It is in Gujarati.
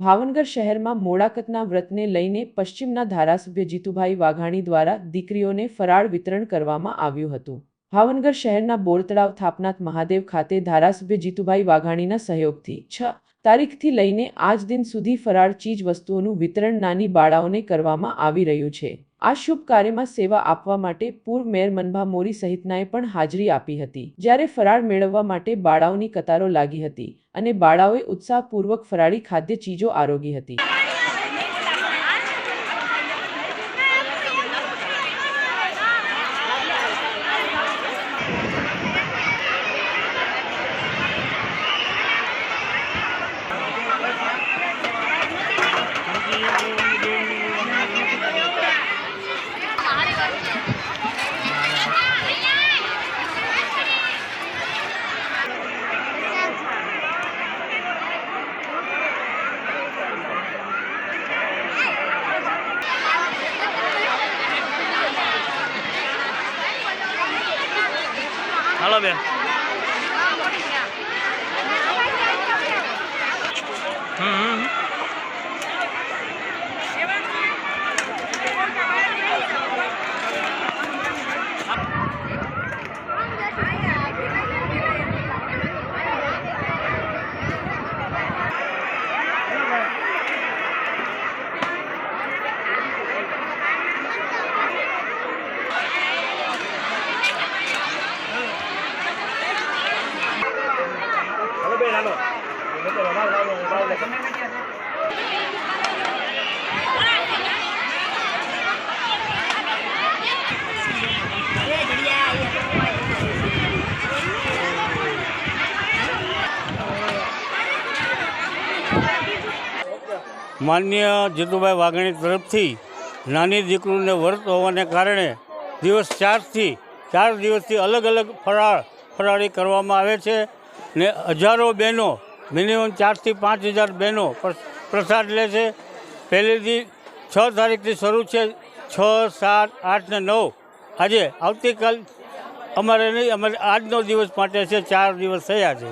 ભાવનગર શહેરમાં મોડાકતના વ્રતને લઈને પશ્ચિમના ધારાસભ્ય જીતુભાઈ વાઘાણી દ્વારા દીકરીઓને ફરાળ વિતરણ કરવામાં આવ્યું હતું. ભાવનગર શહેરના બોરતળાવ થાપનાથ મહાદેવ ખાતે ધારાસભ્ય જીતુભાઈ વાઘાણીના સહયોગથી છ તારીખથી લઈને આજ દિન સુધી ફરાળ ચીજ વસ્તુઓનું વિતરણ નાની બાળાઓને કરવામાં આવી રહ્યું છે. આ શુભ કાર્યમાં સેવા આપવા માટે પૂર્વ મેયર મનભા મોરી સહિતનાએ પણ હાજરી આપી હતી. જ્યારે ફરાળ મેળવવા માટે બાળાઓની કતારો લાગી હતી અને બાળાઓએ ઉત્સાહપૂર્વક ફરાળી ખાદ્ય ચીજો આરોગી હતી. দাঁড়াবে માન્ય જીતુભાઈ વાઘાણી તરફથી નાની દીકરીને વ્રત હોવાને કારણે દિવસ ચારથી, ચાર દિવસથી અલગ અલગ ફરાળ, ફરાળી કરવામાં આવે છે ને હજારો બહેનો મિનિમમ ચારથી પાંચ હજાર બહેનો પ્રસાદ લે છે. પહેલેથી છ તારીખથી શરૂ છે. છ, સાત, આઠ ને નવ. આજે આવતીકાલ અમારે નહીં, અમારે આજનો દિવસ માટે છે. ચાર દિવસ થયા છે.